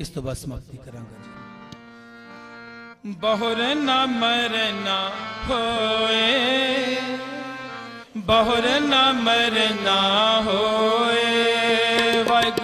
ਇਸ ਤੋਂ ਬਾਅਦ ਸਮਾਪਤੀ ਕਰਾਂਗਾ ਜੀ। ਬਹੁਰ ਨਾ ਮਰਨਾ ਹੋਏ, ਬਹੁਰ ਨਾ ਮਰਨਾ ਹੋਏ, ਵਾਹਿਗੁਰੂ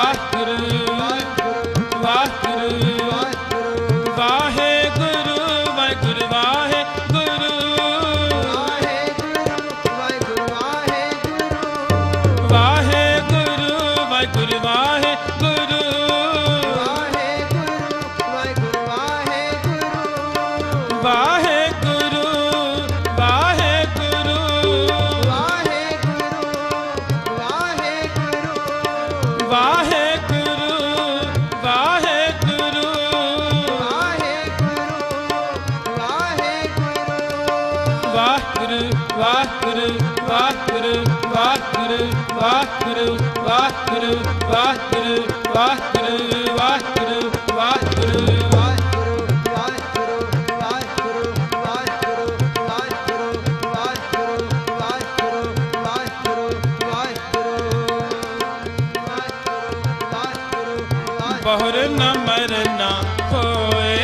ਆਸਰ ਵਾਹਿਗੁਰੂ ਵਾਹਿਗੁਰੂ ਵਾਹਿਗੁਰੂ ਵਾਹਿਗੁਰੂ ਵਾਹਿਗੁਰੂ ਵਾਹਿਗੁਰੂ ਵਾਹਿਗੁਰੂ ਵਾਹਿਗੁਰੂ ਵਾਹਿਗੁਰੂ ਵਾਹਿਗੁਰੂ ਬਹੁਰ ਨ ਮਰਨਾ ਹੋਏ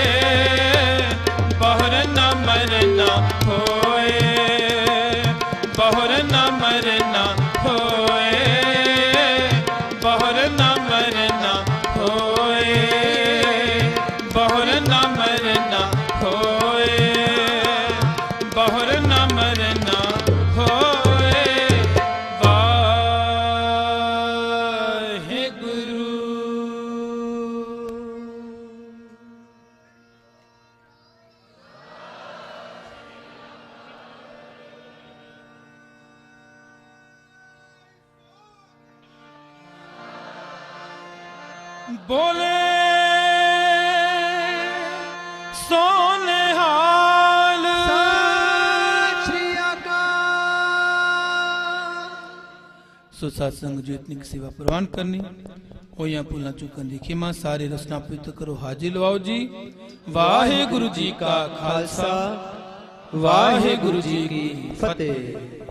ਬਹੁਰ ਨ ਮਰਨਾ ਹੋਏ ਬਹੁਰ ਨਾ ਮਰਨਾ ਹੋਏ ਬਹੁਰ ਨਾ ਮਰਨਾ ਹੋਏ ਬਹੁਰ ਨ ਬੋਲੇ ਸੋਨੇ ਹਾਲ। ਸੋ ਸਤਸੰਗ ਜੋ ਇਤਨੀ ਸੇਵਾ ਪ੍ਰਵਾਨ ਕਰਨੀ ਹੋਈਆਂ ਭੁੱਲਾਂ ਚੁੱਕਣ ਦੀ ਖਿਮਾ ਸਾਰੇ ਰਸਨਾ ਪਵਿੱਤਰ ਕਰੋ ਹਾਜ਼ਰ ਲਵਾਓ ਜੀ। ਵਾਹਿਗੁਰੂ ਜੀ ਕਾ ਖਾਲਸਾ ਵਾਹਿਗੁਰੂ ਜੀ ਕੀ ਫਤਿਹ।